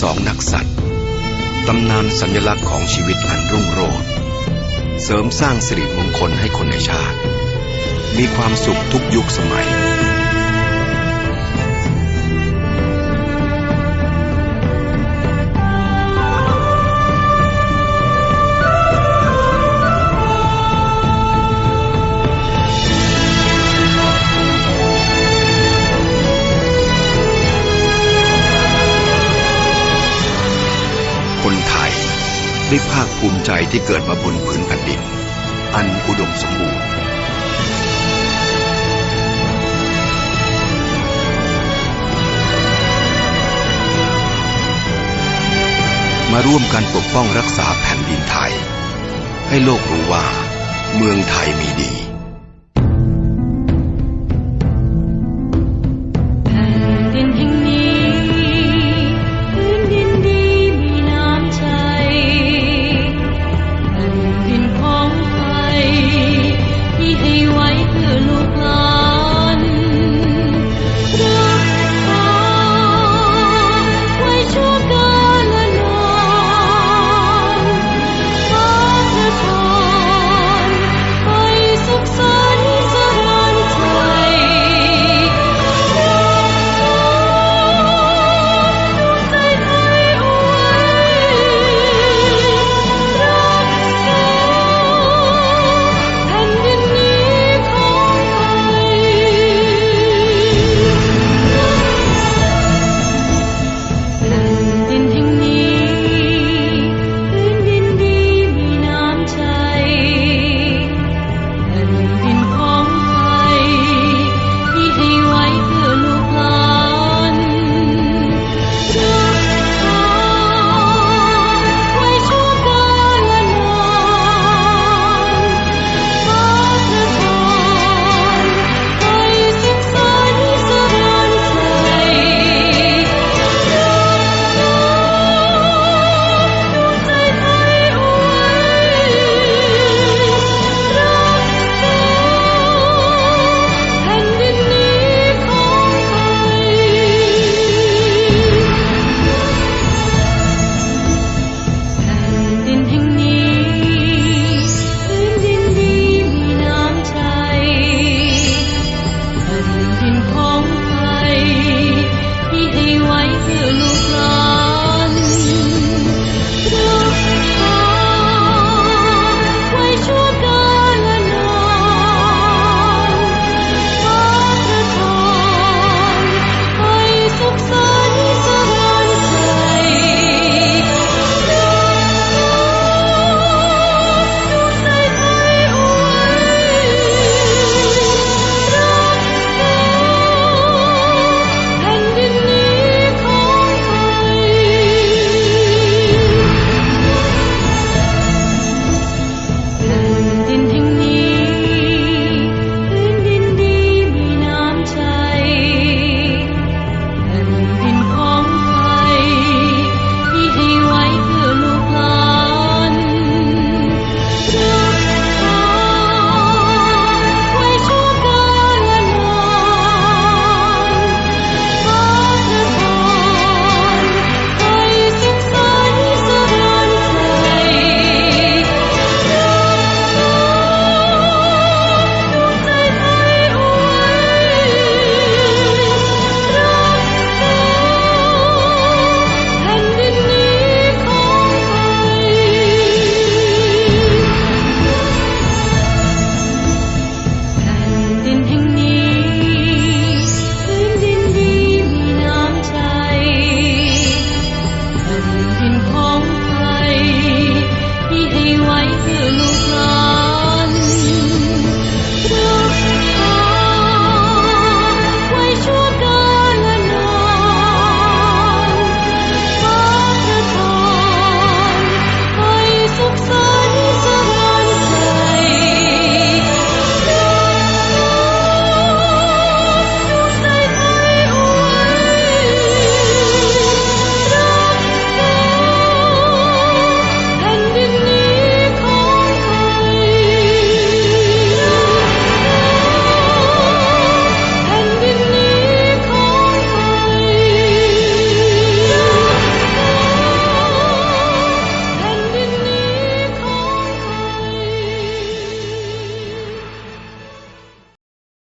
สองนักสัตว์ตำนานสัญลักษณ์ของชีวิตอันรุ่งโรจน์เสริมสร้างสิริมงคลให้คนในชาติ มีความสุขทุกยุคสมัย ได้ภาคภูมิใจที่เกิดมาบนพื้นแผ่นดิน อันอุดมสมบูรณ์มาร่วมกันปกป้องรักษาแผ่นดินไทย ให้โลกรู้ว่า เมืองไทยมีดี